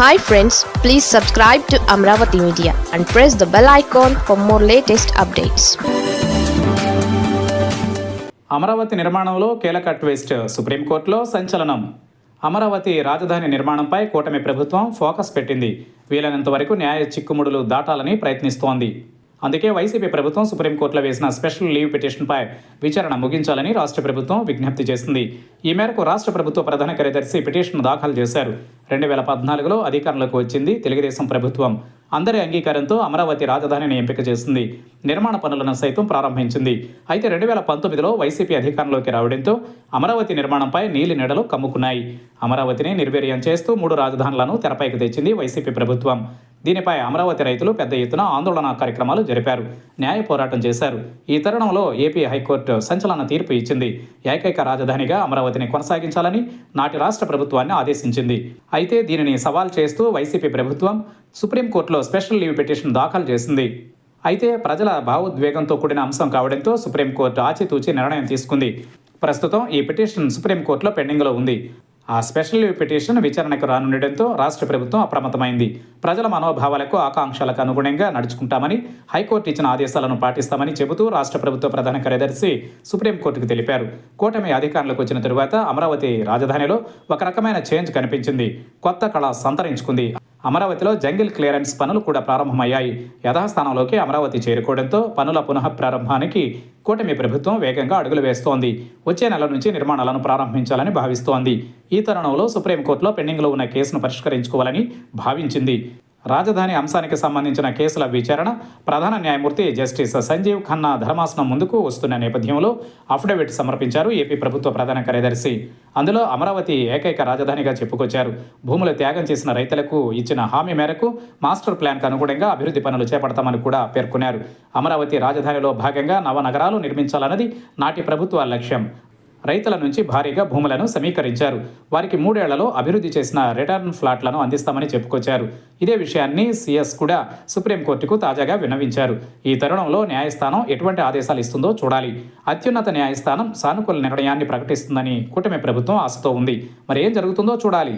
Hi friends please subscribe to Amaravati media and press the bell icon for more latest updates Amaravati నిర్మాణంలో కీలక twist సుప్రీంకోర్టులో సంచలనం. అమరావతి రాజధాని నిర్మాణంపై కూటమి ప్రభుత్వం ఫోకస్ పెట్టింది. వీలైనంత వరకు న్యాయ చిక్కుముడులు దాటాలని ప్రయత్నిస్తోంది. అందుకే వైసీపీ ప్రభుత్వం సుప్రీంకోర్టులో వేసిన స్పెషల్ లీవ్ పిటిషన్పై విచారణ ముగించాలని రాష్ట్ర ప్రభుత్వం విజ్ఞప్తి చేసింది. ఈ మేరకు రాష్ట్ర ప్రభుత్వ ప్రధాన కార్యదర్శి పిటిషన్ దాఖలు చేశారు. రెండు వేల పద్నాలుగులో అధికారంలోకి వచ్చింది తెలుగుదేశం ప్రభుత్వం. అందరి అంగీకారంతో అమరావతి రాజధానిని ఎంపిక చేసింది. నిర్మాణ పనులను సైతం ప్రారంభించింది. అయితే రెండు వేల పంతొమ్మిదిలో వైసీపీ అధికారంలోకి రావడంతో అమరావతి నిర్మాణంపై నీలి నెడలు కమ్ముకున్నాయి. అమరావతిని నిర్వీర్యం చేస్తూ మూడు రాజధానులను తెరపైకి తెచ్చింది వైసీపీ ప్రభుత్వం. దీనిపై అమరావతి రైతులు పెద్ద ఎత్తున ఆందోళన కార్యక్రమాలు జరిపారు. న్యాయ పోరాటం చేశారు. ఈ తరుణంలో ఏపీ హైకోర్టు సంచలన తీర్పు ఇచ్చింది. ఏకైక రాజధానిగా అమరావతిని కొనసాగించాలని నాటి రాష్ట్ర ప్రభుత్వాన్ని ఆదేశించింది. అయితే దీనిని సవాల్ చేస్తూ వైసీపీ ప్రభుత్వం సుప్రీంకోర్టులో స్పెషల్ లీవ్ పిటిషన్ దాఖలు చేసింది. అయితే ప్రజల భావోద్వేగంతో కూడిన అంశం కావడంతో సుప్రీంకోర్టు ఆచితూచి నిర్ణయం తీసుకుంది. ప్రస్తుతం ఈ పిటిషన్ సుప్రీంకోర్టులో పెండింగ్లో ఉంది. ఆ స్పెషల్ లీవ్ పిటిషన్ విచారణకు రానుండటంతో రాష్ట్ర ప్రభుత్వం అప్రమత్తమైంది. ప్రజల మనోభావాలకు ఆకాంక్షలకు అనుగుణంగా నడుచుకుంటామని హైకోర్టు ఇచ్చిన ఆదేశాలను పాటిస్తామని చెబుతూ రాష్ట్ర ప్రభుత్వ ప్రధాన కార్యదర్శి సుప్రీంకోర్టుకు తెలిపారు. కూటమి అధికారంలోకి వచ్చిన తరువాత అమరావతి రాజధానిలో ఒక రకమైన చేంజ్ కనిపించింది. కొత్త కళ సంతరించుకుంది. అమరావతిలో జంగిల్ క్లియరెన్స్ పనులు కూడా ప్రారంభమయ్యాయి. యథాస్థానంలోకి అమరావతి చేరుకోవడంతో పనుల పునః ప్రారంభానికి కూటమి ప్రభుత్వం వేగంగా అడుగులు వేస్తోంది. వచ్చే నెల నుంచి నిర్మాణాలను ప్రారంభించాలని భావిస్తోంది. ఈ తరుణంలో సుప్రీంకోర్టులో పెండింగ్లో ఉన్న కేసును పరిష్కరించుకోవాలని భావించింది. రాజధాని అంశానికి సంబంధించిన కేసుల విచారణ ప్రధాన న్యాయమూర్తి జస్టిస్ సంజీవ్ ఖన్నా ధర్మాసనం ముందుకు వస్తున్న నేపథ్యంలో అఫిడవిట్ సమర్పించారు ఏపీ ప్రభుత్వ ప్రధాన కార్యదర్శి. అందులో అమరావతి ఏకైక రాజధానిగా చెప్పుకొచ్చారు. భూములు త్యాగం చేసిన రైతులకు ఇచ్చిన హామీ మేరకు మాస్టర్ ప్లాన్కు అనుగుణంగా అభివృద్ధి పనులు చేపడతామని కూడా పేర్కొన్నారు. అమరావతి రాజధానిలో భాగంగా నవనగరాలు నిర్మించాలన్నది నాటి ప్రభుత్వ లక్ష్యం. రైతుల నుంచి భారీగా భూములను సమీకరించారు. వారికి మూడేళ్ళలో అభివృద్ధి చేసిన రిటర్న్ ఫ్లాట్లను అందిస్తామని చెప్పుకొచ్చారు. ఇదే విషయాన్ని సిఎస్ కూడా సుప్రీంకోర్టుకు తాజాగా విన్నవించారు. ఈ తరుణంలో న్యాయస్థానం ఎటువంటి ఆదేశాలు ఇస్తుందో చూడాలి. అత్యున్నత న్యాయస్థానం సానుకూల నిర్ణయాన్ని ప్రకటిస్తుందని కూటమి ప్రభుత్వం ఆశతో ఉంది. మరి ఏం జరుగుతుందో చూడాలి.